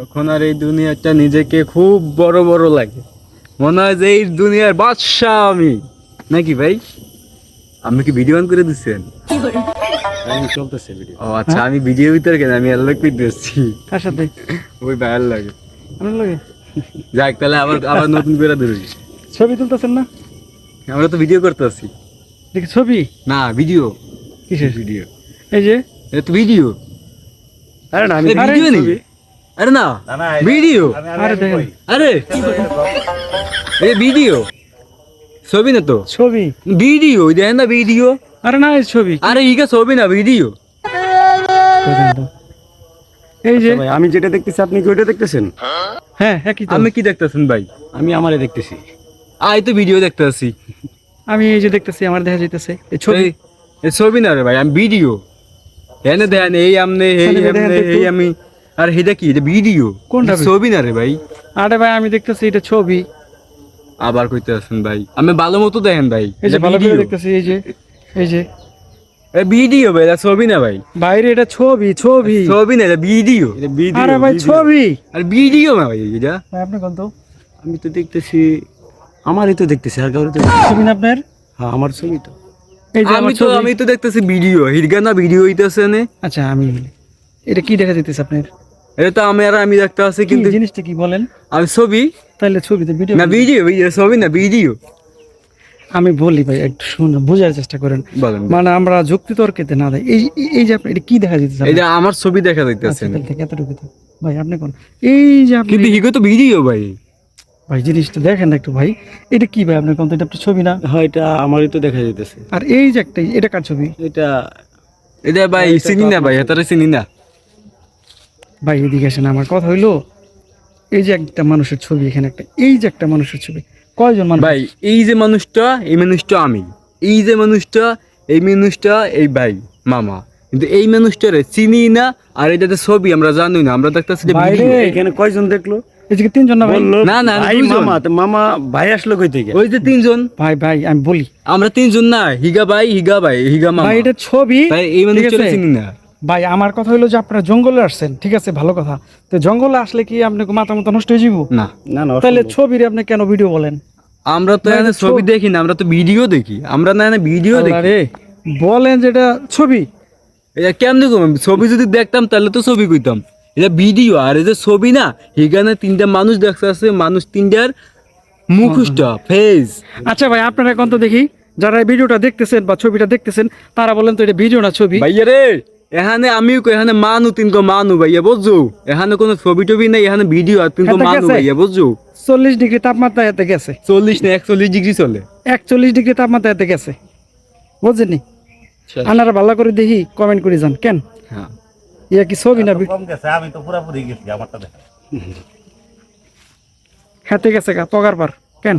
তখন আর এই দুনিয়াটা নিজেকে খুব বড় বড় লাগে। মনে হয় যে এই দুনিয়ার বাদশাহ আমি। নাকি ভাই? আমি কি ভিডিও অন করে দিচ্ছেন? আমি চলতেছে ভিডিও ও আচ্ছা আমি ভিডিও ভিতরে কেন? আমি আল্লাহ পিট দিচ্ছি কার সাথে? ওই ভাইয়ার লাগে। আপনার লাগে? যাক তাহলে আবার আবার নতুন করে ধরি। ছবি তুলতেছেন না? আমরা তো ভিডিও করতে আছি। দেখি ছবি? না ভিডিও কিসের? ভিডিও এই যে? এটা তো ভিডিও আরে না আমি ভিডিও নেই। আরে না ভিডিও আরে আরে এই ভিডিও ছবি না তো? ছবি। ভিডিও দেখেন না ভিডিও আরে না এই ছবি। আরে ইকা ছবি না ভিডিও এই যে ভাই আমি যেটা দেখতেছি আপনি কি ওইটা দেখতেছেন? হ্যাঁ একই তো। আমি কি দেখতেছেন ভাই? আমি আমারে দেখতেছি। আই তো ভিডিও দেখতে আছি। আমি এই যে দেখতেছি আমার দেখা যাইতেছে। এই ছবি। এই- এই ছবি না রে ভাই আমি ভিডিও এনে দেন এই আমনে এই আমনে এই আমি আর এটা কি? এটা ভিডিও কোনটা ছবি না রে ভাই? আরে ভাই আমি দেখতেছি এটা ছবি। আবার কইতে আছেন ভাই। আমি ভালো মতো দেখেন ভাই এই যে ভালো করে দেখতেছি এই যে এই যে। এ ভিডিও ভাই এটা ছবি না ভাই? বাইরে এটা ছবি ছবি। ছবি না এটা ভিডিও এটা ভিডিও আরে ভাই ছবি। আর ভিডিও না ভাই এটা? ভাই আপনি কোন তো আমি তো দেখতেছি আমারই তো দেখতেছি আর কারও তো ছবি না আপনার? হ্যাঁ আমার ছবি তো। আমি তো আমি তো দেখতেছি ভিডিও হিরগা না ভিডিও হইতাছে নে। আচ্ছা আমি এটা কি দেখা যাইতেছে আপনার? এটা তো আমি আর আমি দেখতে আছি কিন্তু জিনিসটা কি বলেন? আমি ছবি? তাহলে ছবিতে ভিডিও না ভিডিও ভিডিও ছবি না ভিডিও আমি বলি ভাই একটু শুনুন বোঝার চেষ্টা করেন। বলেন মানে আমরা যুক্তি তর্কেতে না দেয় এই এই- যে আপনি এটা কি দেখা যাইতেছে এটা আমার ছবি দেখা যাইতেছে আচ্ছা, এতটুকু তো। ভাই আপনি কোন? এই যে আপনি কিন্তু হিগো তো ভিডিও ভাই। ভাই জিনিসটা দেখেন না একটু ভাই। এটা কি ভাই আপনার কোন? তো এটা আপনার ছবি না? হ্যাঁ এটা আমারই তো দেখা যাইতেছে। আর এই যে একটা এটা কার ছবি? এটা এটা ভাই চিনি না ভাই এটারে চিনি না। ভাই এদিকে আসেন আমার কথা হইল এই যে একটা মানুষের ছবি এখানে একটা এই যে একটা মানুষের ছবি কয়জন মানুষ? ভাই এই যে মানুষটা এই মানুষটা আমি। এই যে মানুষটা এই মানুষটা এই ভাই মামা। কিন্তু এই মানুষটারে চিনি না আর এটাতে ছবি আমরা জানি না। আমরা দেখতেছি। এখানে কয়জন দেখল? এই যে তিনজন না ভাই? না, না, ভাই মামা তো মামা ভাই আসলো কই থেকে? ওই যে তিনজন। ভাই ভাই আমি বলি। আমরা তিনজন না হিগা ভাই হিগা ভাই হিগা মামা। ভাই এটা ছবি তাই এই আছে? চিনি না। ভাই আমার কথা হইল যে আপনারা জঙ্গলে আসছেন ঠিক আছে? ভালো কথা। তো জঙ্গলে আসলে কি আপনি মাথা মতো নষ্ট হয়ে যাব না। না না তাহলে ছবির আপনি কেন ভিডিও বলেন? আমরা তো এখানে ছবি। দেখি না আমরা তো ভিডিও দেখি। আমরা না ভিডিও দেখি। আরে বলেন যেটা ছবি। এটা কেমনে কম ছবি যদি দেখতাম তাহলে তো ছবি কইতাম। এটা ভিডিও আর এই যে ছবি না এখানে তিনটা মানুষ দেখতে আছে মানুষ তিনটার মুখোশটা ফেস আচ্ছা ভাই আপনারা এখন তো দেখি যারা ভিডিওটা দেখতেছেন বা ছবিটা দেখতেছেন তারা বলেন তো এটা ভিডিও না ছবি? ভাইয়া রে এখানে আমিও এখানে মানু তিনকো মানু ভাইয়া বুঝছ? এখানে কোনো ছবি টবি নাই এখানে ভিডিও আর তিনকো মানু ভাইয়া বুঝছ? চল্লিশ ডিগ্রি তাপমাত্রা এতে গেছে। চল্লিশ না একচল্লিশ ডিগ্রি চলে। একচল্লিশ ডিগ্রি তাপমাত্রা এতে গেছে। বুঝছেনি? আপনারা ভালো করে দেখি কমেন্ট করে যান কেন? হ্যাঁ। ইয়া কি ছবি না কম গেছে আমি তো পুরাপুরি গেছি আমারটা দেখা হাতে গেছে গা পগার পার কেন?